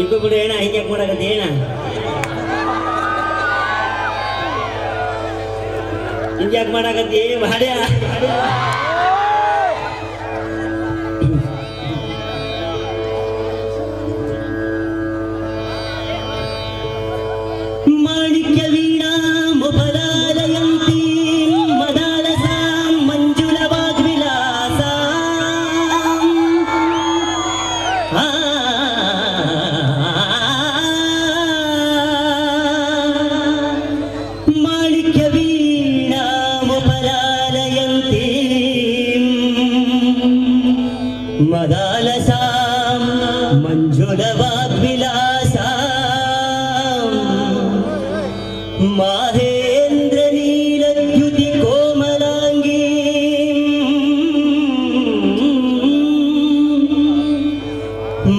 ಇಬ್ಬರು ಕೂಡ ಏನ ಹಿಂಗೆ ಮಾಡಕತ್ತಿ ಏನ ಹಿಂಗ್ಯಾಕೆ ಮಾಡಾಕತ್ತಿ? ಮಾಡಿ ಕವಿ जुडवाग्विलास माहेन्द्रनीलद्युति कोमलाङ्गी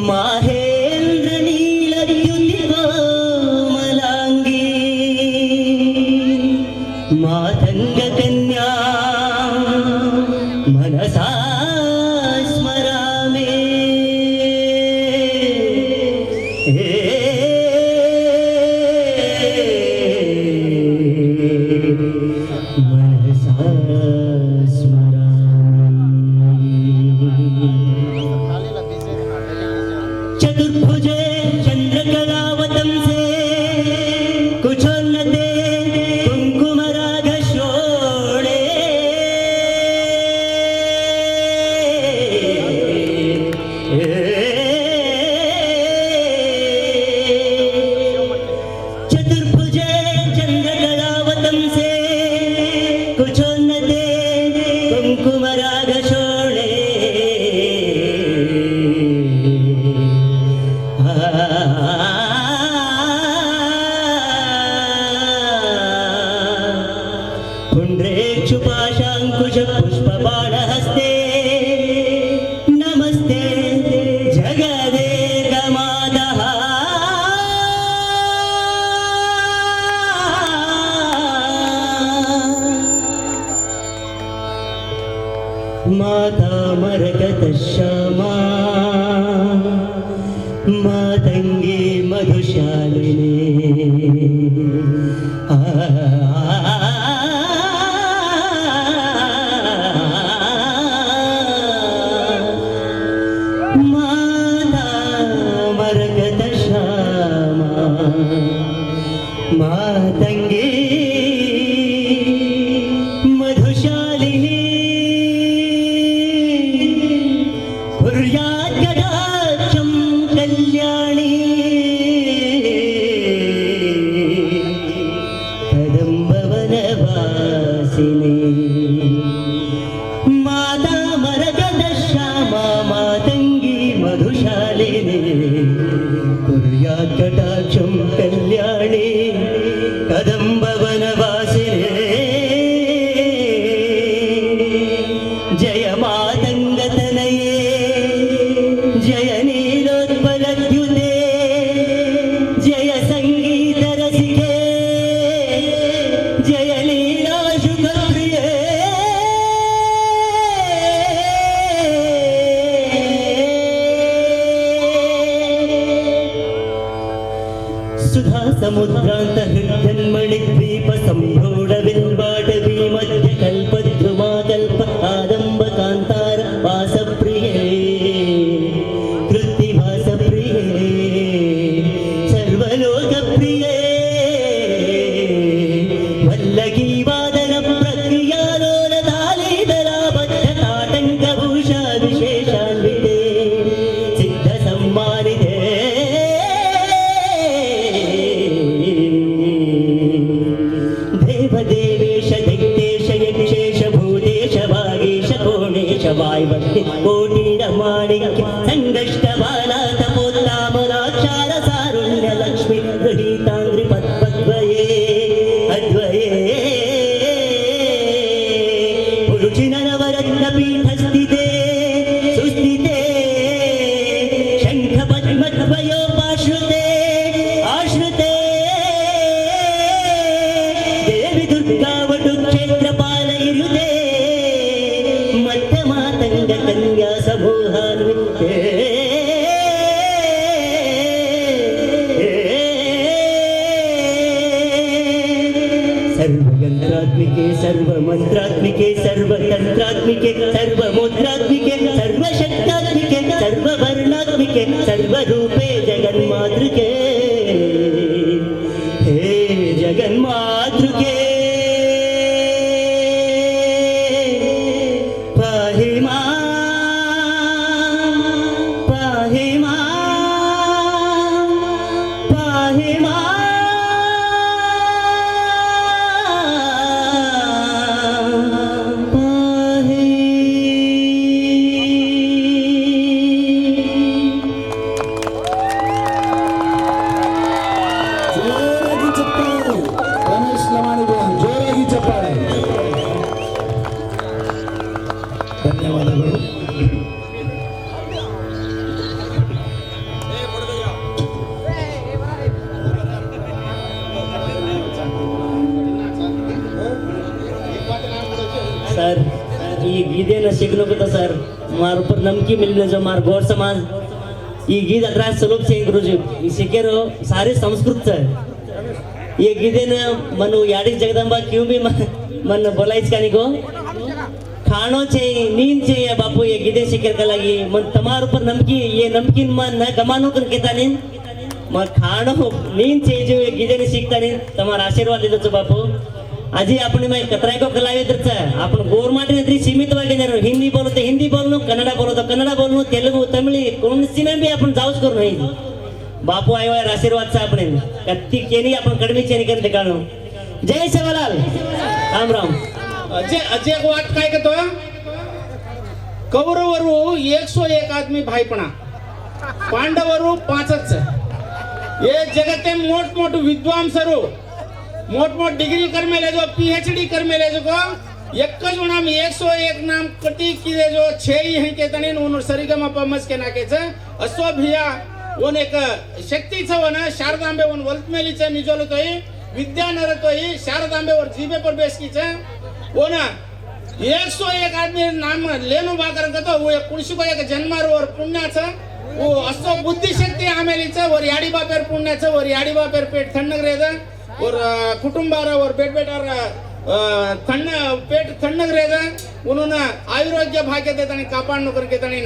माहे செதுற்புஜே ಮಾತಂಗಿ ಮಧುಶಾಲಿನಿ ಮಾತ সমুদ্র ಕೇಶವಾಯ್ ಭಕ್ತಿ ಕೋಟಿಡ ಮಾಡಿಕ ಸಂಕಷ್ಟವಾನ सर्व मंत्रात्मिके सर्व तंत्रात्मिके सर्व मोत्रात्मिके सर्व शक्तात्मिके सर्व वर्णात्मिके सर्व रूपे ಧನ್ಯವಾದಗಳು सर ಈ ಗೀದೆನ ಸಿಗ್ಲಬೇಕ ಸರ್ ಮಾರೂಪರ್ ನಂಬಿಕೆ ಮಿಲಿನ ಜೋ ಮಾರ್ ಗೌರ್ ಸಮಾಜ ಈ ಗೀದ ಅದ್ರಾಗ ಸಲೋಪ್ ಸಿಂಗ್ ಗುರುಜಿ ಈ ಸಿಕ್ಕೇರು ಸಾರಿ ಸಂಸ್ಕೃತ ಸರ್ ಈ ಗೀದೆನ ಮನು ಯಾಡಿಗೆ ಜಗದಂಬ ಕ್ಯೂ ಬಿ ಮನ್ನ ಬೊಲಾಯ್ಸ್ ಕಾನಿಗೋ खाणो चे नींद चे या बापू ये गिदे शिकर का लागी मन तमार ऊपर नमकी ये नमकीन मन ना गमानो कर केता नींद मन खाणो हो नींद चे जो ये गिदे ने शिकता नींद तमार आशीर्वाद देतो बापू आजी आपण मी कतराय को कलावे दर्च आपण गोर माटे ने तरी सीमित वाटे ने हिंदी बोलो बोलते हिंदी बोलनो कन्नडा बोलो तो कन्नडा बोलनो तेलुगू तमिळ कोणसी ने भी आपण जाऊस करू नाही बापू आयो आशीर्वाद चा आपण कत्ती केली आपण कडमी चेनी करते काणो जय शिवलाल राम राम अजय अजय वाट काय करतो कौरवरू एक सो एक आदमी भाईपणा. पांडवरू पाचच. हे जगते मोठ मोठ विद्वांसरू. मोठ मोठ डिग्री कर मेले जो पीएचडी कर मेले जो को एक जो नाम एक सो एक नाम कटी किले जो छेई है के तने उन पमस के नाके छ असो भिया ओन एक शक्ति छ वन शारदांबे वन वल्त मेली छ निजोल तोई विद्यानर तोई शारदांबे और जीबे पर बेस की छ ओन एक सौ एक आदमी नाम लेनो बाकर कतो वो एक कुणशी को एक जन्मार वर पुण्याचं. वो असो बुद्धिशक्ती आमेलीचं वर याडी बापेर पुण्याचं वर याडी बापेर पेट थंडग रेद वर अं, कुटुंबार वर बेट बेटार अं, थंड पेट थंडग रेद म्हणून आयुरोग्य भाग्य देत आणि कापाड नोकर घेत आणि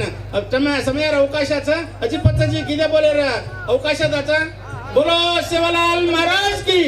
समय समयार अवकाशाचं अजी पत्ताजी किती बोले र अवकाशाचा. बोलो सेवालाल महाराज की.